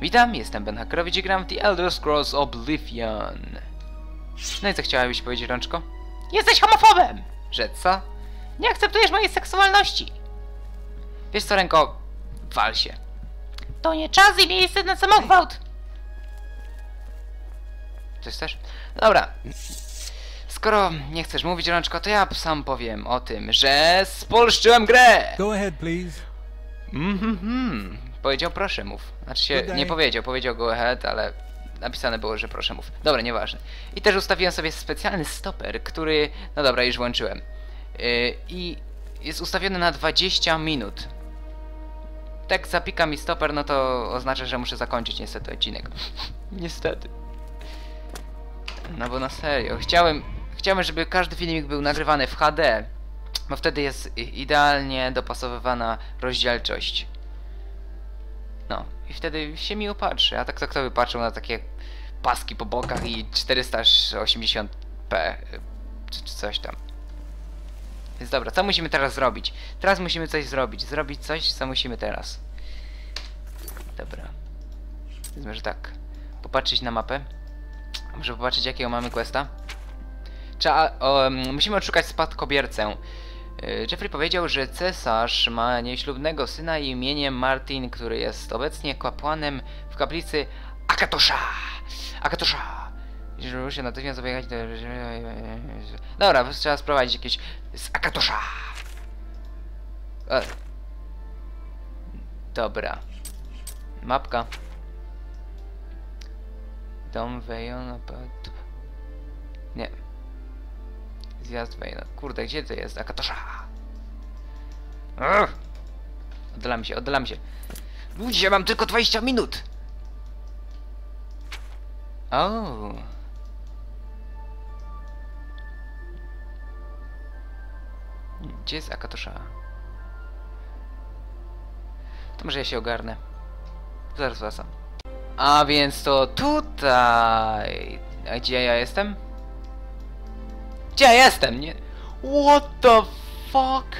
Witam, jestem Ben Hakerowicz i gram w The Elder Scrolls Oblivion. No i co chciałabyś powiedzieć, Rączko? Jesteś homofobem! Że co? Nie akceptujesz mojej seksualności! Wiesz co, Ręko? Wal się. To nie czas i miejsce na samogwałt! Coś też? Dobra. Skoro nie chcesz mówić, Rączko, to ja sam powiem o tym, że spolszczyłem grę! Go ahead, please. Mhm, powiedział proszę mów. Znaczy się, nie powiedział, powiedział go ahead, ale napisane było, że proszę mów. Dobra, nieważne. I też ustawiłem sobie specjalny stoper, który, no dobra, już włączyłem. Yy, I jest ustawiony na 20 minut. Tak zapika mi stoper, no to oznacza, że muszę zakończyć niestety odcinek. niestety. No bo na serio, chciałem, chciałem, żeby każdy filmik był nagrywany w HD, bo wtedy jest idealnie dopasowywana rozdzielczość. I wtedy się miło patrzy, a tak to kto by patrzył na takie paski po bokach i 480p y, czy, czy coś tam. Więc dobra, co musimy teraz zrobić? Teraz musimy coś zrobić. Zrobić coś, co musimy teraz. Dobra. Powiedzmy, że tak. Popatrzeć na mapę. Muszę popatrzeć jakiego mamy questa. Trzeba, o, musimy odszukać spadkobiercę. Y, Jeffrey powiedział, że cesarz ma nieślubnego syna imieniem Martin, który jest obecnie kapłanem w kaplicy Akatosha. Akatosha. Żeby się natychmiast objechać do... Dobra, trzeba sprowadzić jakieś z Akatosha. E. Dobra. Mapka. Dom Vejon... Nie. Zjazd Wejna. Kurde, gdzie to jest? Akatosza! Ugh! Oddalam się, oddalam się. Ludzie, mam tylko 20 minut! O. Gdzie jest Akatosza? To może ja się ogarnę. Zaraz wracam. A więc to tutaj. A gdzie ja jestem? Gdzie ja jestem? Nie. What the fuck?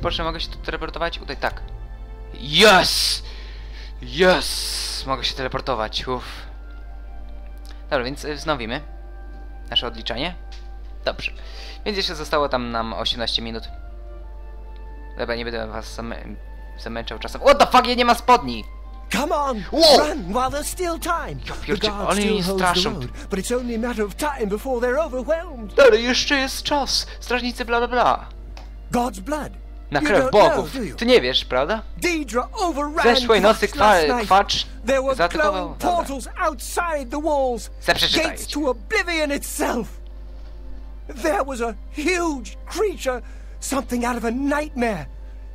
Proszę, mogę się tu teleportować? Tutaj tak. Yes! Yes! Mogę się teleportować, uff. Dobra, więc y, wznowimy nasze odliczanie. Dobrze. Więc jeszcze zostało tam nam 18 minut. Dobra, nie będę was zamę zamęczał czasem. What the fuck, ja nie ma spodni! Come on, Whoa! run while there's still time. Ja The pierdzie- holds straszą. the road, but it's only a matter of time before they're overwhelmed. Ale jeszcze jest czas! Strażnicy bla bla bla! God's blood. Na You krew don't bogów! know, do you? Ty nie wiesz, prawda? Zeszłej nocy kwa kwacz There were zaatakował... portals outside the walls. Gates to oblivion itself. There was a huge creature, something out of a nightmare,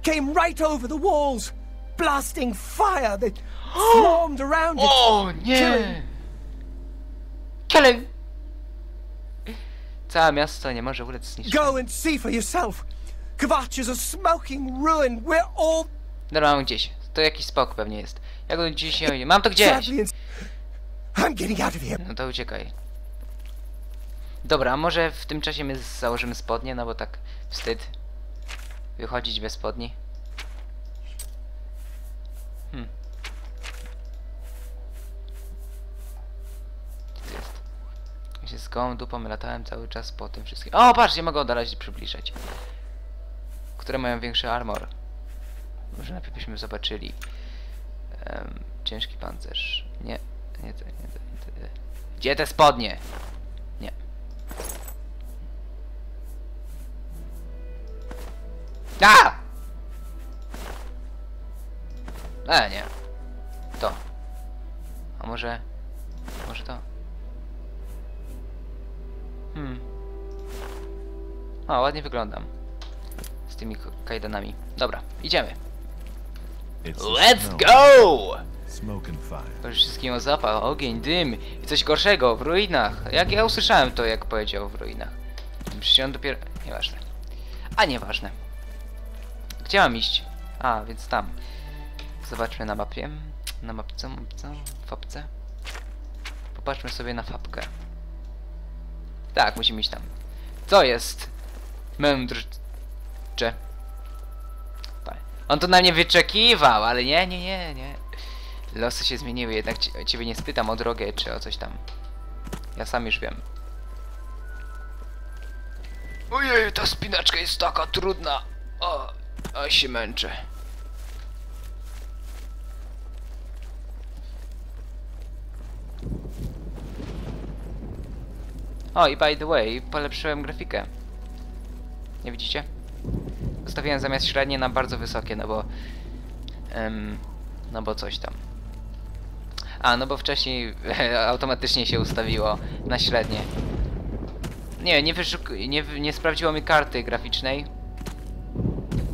came right over the walls, blasting fire that swarmed around it. O nie! Killing. Całe miasto nie może ulec zniszczeniu. Go and see for yourself. Kvatch is a smoking ruin. We're all Dobra, mam gdzieś. To jakiś spok pewnie jest. Jak go gdzieś nie Mam to gdzieś! I'm getting out of here. No to uciekaj. Dobra, a może w tym czasie my założymy spodnie, no bo tak wstyd. Wychodzić bez spodni. Hmm. Gdzie to jest? Ja się z gołą dupą latałem cały czas po tym wszystkim. O, patrz, nie mogę oddalać i przybliżać. Które mają większy armor. Może najpierw byśmy zobaczyli. Em, ciężki pancerz. Nie, nie nie nie. Gdzie te spodnie? Nie. A! E, nie. To. A może... Może to? Hmm. O, ładnie wyglądam. Z tymi kajdanami. Dobra, idziemy. Let's go! To już wszystkiego zapach, ogień, dym i coś gorszego w ruinach. Jak ja usłyszałem to, jak powiedział w ruinach. Przecież on dopiero... Nieważne. A nieważne. Gdzie mam iść? A, więc tam. Zobaczmy na mapie. Na mapce, mapce, fapce. Popatrzmy sobie na fapkę. Tak, musimy iść tam. Co jest? Mędrcze. Tak. On tu na mnie wyczekiwał, ale nie, nie, nie, nie. Losy się zmieniły, jednak cie- ciebie nie spytam o drogę czy o coś tam. Ja sam już wiem. Ojej, ta spinaczka jest taka trudna. O, a się męczę. O, i by the way, polepszyłem grafikę. Nie widzicie? Ustawiłem zamiast średnie na bardzo wysokie, no bo... em, no bo coś tam. A, no bo wcześniej automatycznie się ustawiło na średnie. Nie, nie, nie, nie sprawdziło mi karty graficznej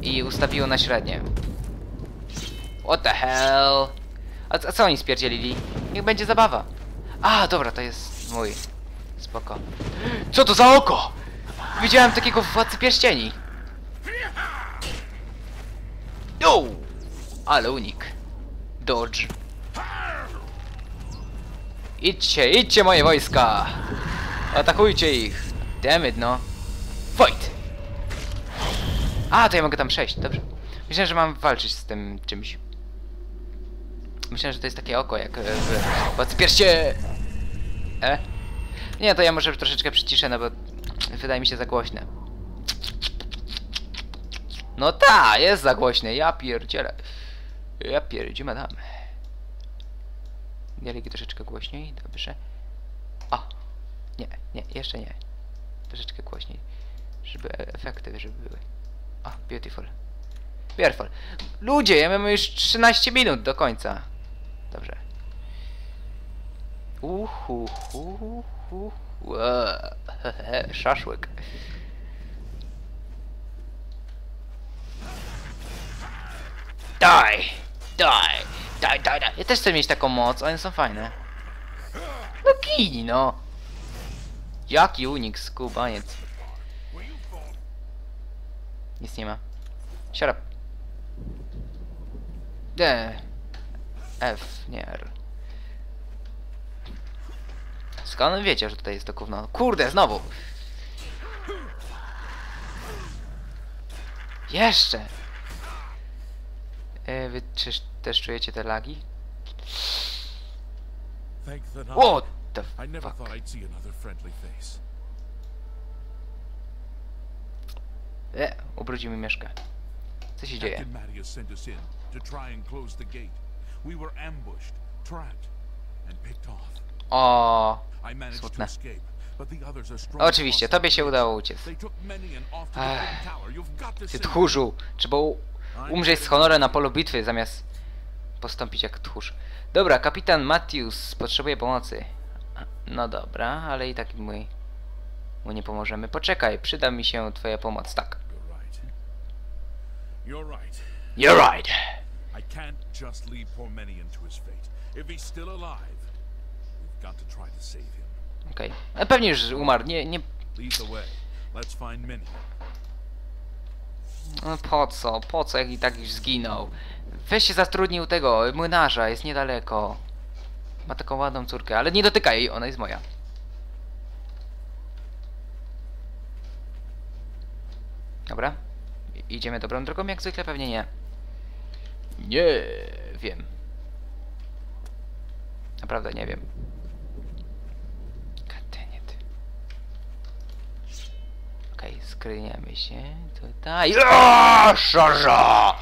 i ustawiło na średnie. What the hell? A, a co oni spierdzielili? Niech będzie zabawa. A, dobra, to jest mój. Spoko. Co to za oko? Widziałem takiego w Władcy Pierścieni. No! Ale unik. Dodge. Idźcie, idźcie moje wojska! Atakujcie ich! Dammit, no. Fight! A, to ja mogę tam przejść, dobrze. Myślałem, że mam walczyć z tym czymś. Myślałem, że to jest takie oko jak e, w Władcy Pierście... E? Nie, to ja może troszeczkę przyciszę, no bo wydaje mi się za głośne. No ta, jest za głośne, ja pierdzielę. Ja pierdzie madam. Dialogi troszeczkę głośniej, dobrze. O! Nie, nie, jeszcze nie. Troszeczkę głośniej. Żeby e- efekty, żeby były. O, beautiful. Beautiful. Ludzie, ja mam już 13 minut do końca. Dobrze. Uhu, ue, hehe, Szaszłyk. Daj! Daj! Daj, daj, daj! Ja też chcę mieć taką moc, one są fajne. No no! Jaki unik, skubaniec. Nic nie ma. Shut up. D. F, nie R. Skąd wiecie, że tutaj jest to gówno? Kurde, znowu! Jeszcze! E, wy czyż też czujecie te lagi? What the fuck? E, ubrudził mi mieszkę. Co się dzieje? O, Smutne. Oczywiście, tobie się udało uciec. Ech. Ty tchórzu! Trzeba umrzeć z honorem na polu bitwy, zamiast postąpić jak tchórz. Dobra, kapitan Matthews potrzebuje pomocy. No dobra, ale i tak mu, mu nie pomożemy. Poczekaj, przyda mi się twoja pomoc, tak. You're right. You're right. You're right. I can't just leave poor Menion to his fate. If he's still alive, Okej. Okay. Pewnie już umarł, nie, nie... No po co, po co jak i tak już zginął? Weź się zatrudnił tego, młynarza, jest niedaleko. Ma taką ładną córkę, ale nie dotykaj jej, ona jest moja. Dobra. Idziemy dobrą drogą, jak zwykle pewnie nie. Nie wiem. Naprawdę nie wiem. Okej, skryniemy się tutaj. Aaaa, Szarża!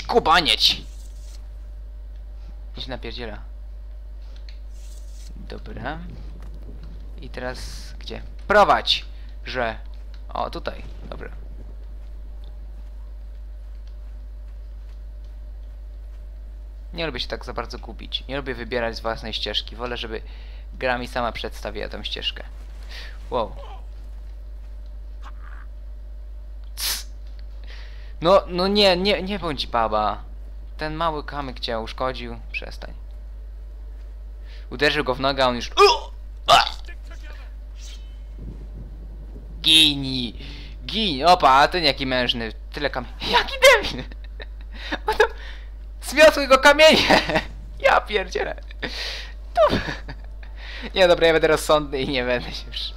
Skubanieć! Idź napierdziela. Dobra. I teraz gdzie? Prowadź! Że... O, tutaj. Dobra. Nie lubię się tak za bardzo gubić. Nie lubię wybierać z własnej ścieżki. Wolę, żeby gra mi sama przedstawiła tą ścieżkę. Wow. No, no nie, nie, nie bądź baba. Ten mały kamyk cię uszkodził. Przestań. Uderzył go w nogę, a on już... Gini! Gini! Opa, a ten jaki mężny. Tyle kam... Jaki debil! Zmiotły go kamienie! Ja pierdzielę. Tu... Nie, dobra, ja będę rozsądny i nie będę się już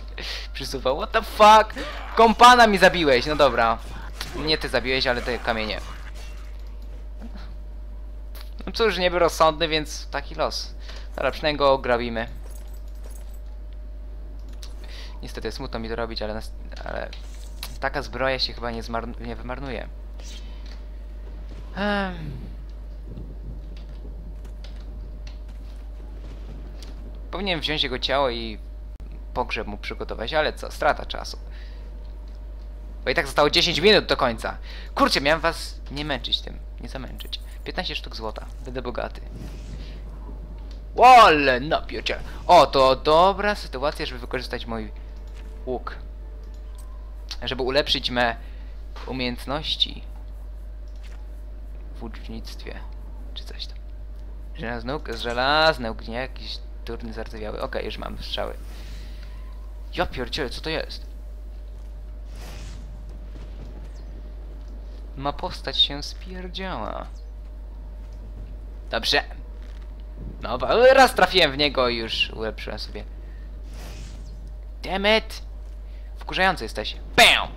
przysuwał. What the fuck? Kompana mi zabiłeś, no dobra. Nie ty zabiłeś, ale te kamienie. No cóż, nie był rozsądny, więc taki los. Dobra, przynajmniej go grabimy. Niestety smutno mi to robić, ale, ale taka zbroja się chyba nie, nie wymarnuje. Ehm. Powinienem wziąć jego ciało i pogrzeb mu przygotować, ale co, strata czasu. Bo i tak zostało 10 minut do końca. Kurczę, miałem was nie męczyć tym, nie zamęczyć. 15 sztuk złota, będę bogaty. Ole, napiercie. O, to dobra sytuacja, żeby wykorzystać mój łuk. Żeby ulepszyć me umiejętności w łucznictwie, czy coś tam. Żelazny łuk, żelazny łuk, nie jakiś durny, zardzewiały. Okej, już mam strzały. Ja pierdzielę, co to jest? Ma postać się spierdziała. Dobrze. No, raz trafiłem w niego i już ulepszyłem sobie. Damn it! Wkurzający jesteś. BAM!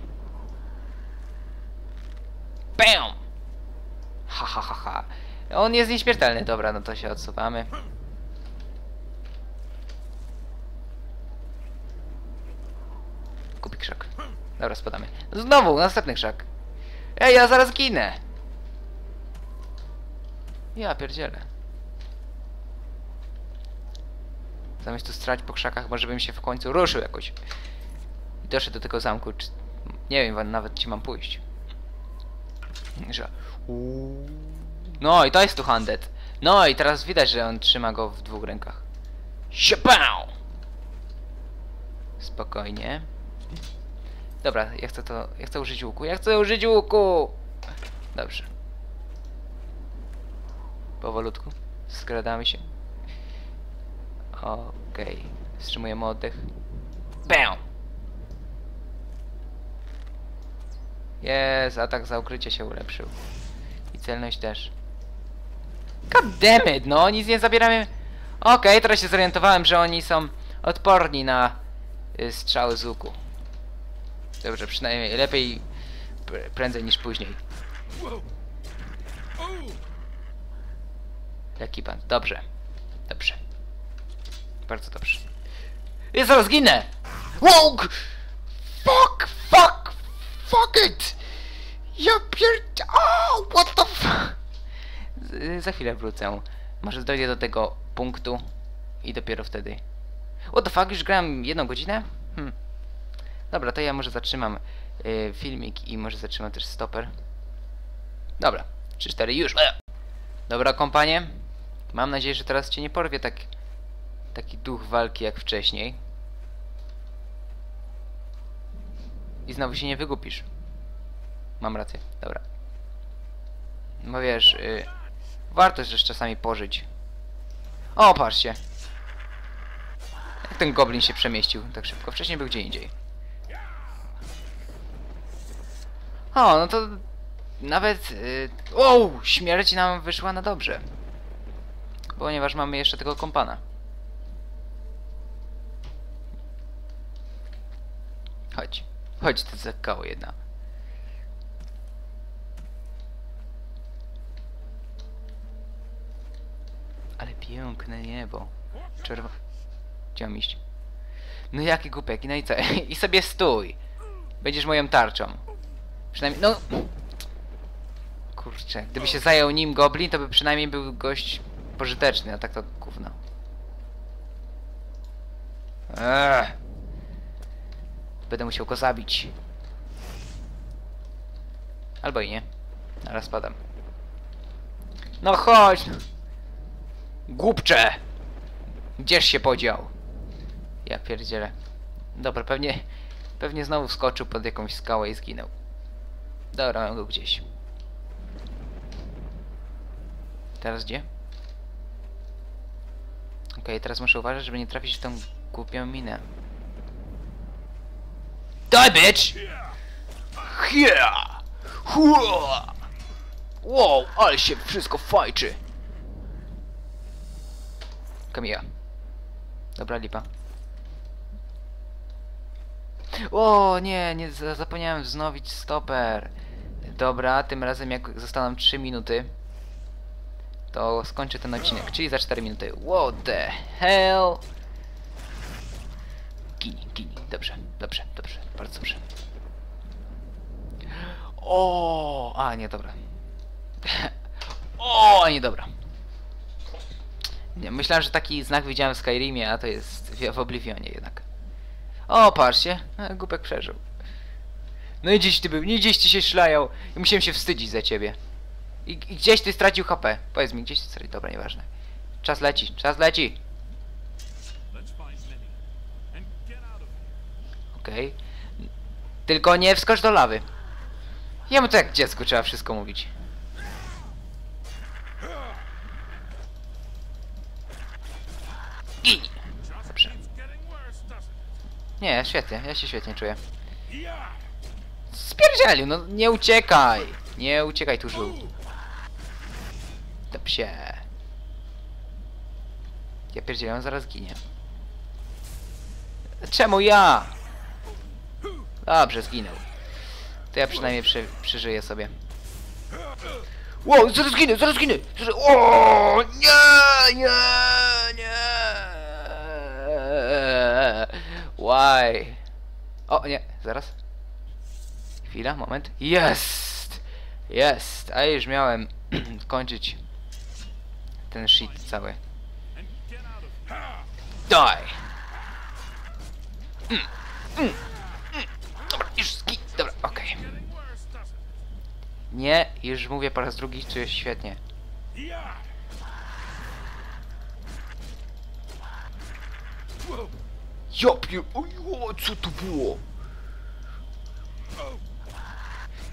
BAM! Ha ha ha ha. On jest nieśmiertelny. Dobra, no to się odsuwamy. Kupi krzak. Dobra, spadamy. Znowu, następny krzak. Ej, ja zaraz ginę. Ja pierdzielę. Zamiast tu strać po krzakach, może bym się w końcu ruszył jakoś. I doszedł do tego zamku, czy... Nie wiem nawet, gdzie mam pójść. Że... No i to jest tu handed. No i teraz widać, że on trzyma go w dwóch rękach. Siapał! Spokojnie. Dobra, ja chcę to... Ja chcę użyć łuku. Ja chcę użyć łuku! Dobrze. Powolutku. Skradamy się. Okej. Wstrzymujemy oddech. BAM! Jest, atak za ukrycie się ulepszył. I celność też. God damn it, no nic nie zabieramy. Okej, teraz się zorientowałem, że oni są odporni na y, strzały z łuku. Dobrze, przynajmniej lepiej pr- prędzej niż później. Jaki pan? Dobrze. Dobrze. Bardzo dobrze. Ja zaraz ginę! Wow! Fuck! Fuck! Fuck it! Ja pierd... Oh, what the fuck? Za chwilę wrócę. Może dojdę do tego punktu i dopiero wtedy. What the fuck? Już grałem jedną godzinę? Hm. Dobra, to ja może zatrzymam y, filmik i może zatrzymam też stoper. Dobra, 3-4 już. Dobra, kompanie. Mam nadzieję, że teraz cię nie porwie tak, taki duch walki jak wcześniej. I znowu się nie wygupisz. Mam rację, dobra. No wiesz, y, warto też czasami pożyć. O, patrzcie. Jak ten goblin się przemieścił tak szybko? Wcześniej był gdzie indziej. O, no to nawet... Y, o, śmierć nam wyszła na dobrze. Ponieważ mamy jeszcze tego kompana. Chodź. Chodź, ty zakało jedna. Ale piękne niebo. Czerwo... Gdzie mam iść? No jaki głupek, no i co? I sobie stój. Będziesz moją tarczą. Przynajmniej, no... Kurczę, gdyby się zajął nim goblin, to by przynajmniej był gość pożyteczny, a tak to gówno. Eee. Będę musiał go zabić. Albo i nie. Ale spadam. No chodź! no. Głupcze! Gdzież się podział? Ja pierdzielę. Dobra, pewnie... Pewnie znowu wskoczył pod jakąś skałę i zginął. Dobra, mam go gdzieś. Teraz gdzie? Okej, teraz muszę uważać, żeby nie trafić w tą głupią minę. Die, bitch! Yeah! Hua! Wow, ale się wszystko fajczy! Kamila. Dobra, lipa. O, nie, nie, za- zapomniałem wznowić stoper. Dobra, tym razem jak zostaną 3 minuty, to skończę ten odcinek, czyli za 4 minuty. What the hell? Gini, gini. Dobrze, dobrze, dobrze, bardzo dobrze. O, a nie, dobra. O, nie, dobra. Nie, myślałem, że taki znak widziałem w Skyrimie, a to jest w, Oblivionie jednak. O, patrzcie, e, głupek przeżył. No i gdzieś ty był, nie gdzieś ty się szlajał i musiałem się wstydzić za ciebie. I, I gdzieś ty stracił HP. Powiedz mi, gdzieś ty stracił, dobra, nieważne. Czas leci, czas leci. Okej. Tylko nie wskocz do lawy. Jemu to jak dziecku trzeba wszystko mówić. Gin! Dobrze. Nie, świetnie, ja się świetnie czuję. Spierdzielił, no nie uciekaj! Nie uciekaj tu żół. Dobrze. Ja pierdzielę, zaraz ginie. Czemu ja? Dobrze, zginął. To ja przynajmniej przy, przeżyję sobie. Wow, zaraz zginę, zaraz zginę! Zaraz... O, nie, nie, nie! Why? O, nie, zaraz. Chwila, moment. Jest! Jest! A już miałem kończyć ten shit cały. Die! Mm, mm, mm. Dobra, już ski... Dobra, okej. It? Nie, już mówię po raz drugi, czuję się świetnie. Yeah. Ja pier... Ojo, co to było?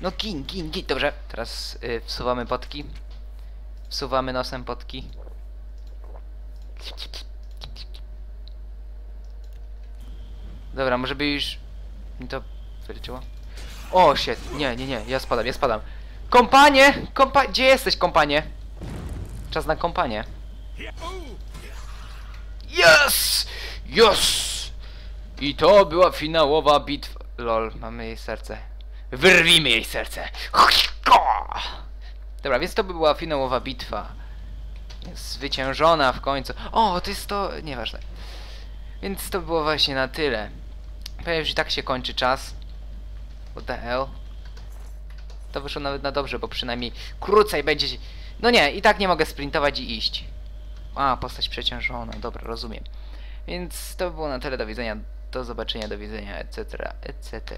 No gin, gin, gin. Dobrze, teraz y, wsuwamy potki. Wsuwamy nosem potki. Dobra, może by już mi to wyleczyło? O, shit, nie, nie, nie, ja spadam, ja spadam. Kompanie! Kompa... Gdzie jesteś, kompanie? Czas na kompanie. Yes! Yes! I to była finałowa bitwa. Lol, mamy jej serce. Wyrwimy jej serce. Dobra, więc to by była finałowa bitwa. Zwyciężona w końcu. O, to jest to... Nieważne. Więc to było właśnie na tyle. Powiem, że i tak się kończy czas. What the hell? To wyszło nawet na dobrze, bo przynajmniej krócej będzie... No nie, i tak nie mogę sprintować i iść. A, postać przeciążona, dobra, rozumiem. Więc to by było na tyle, do widzenia, do zobaczenia, do widzenia, etc., etc.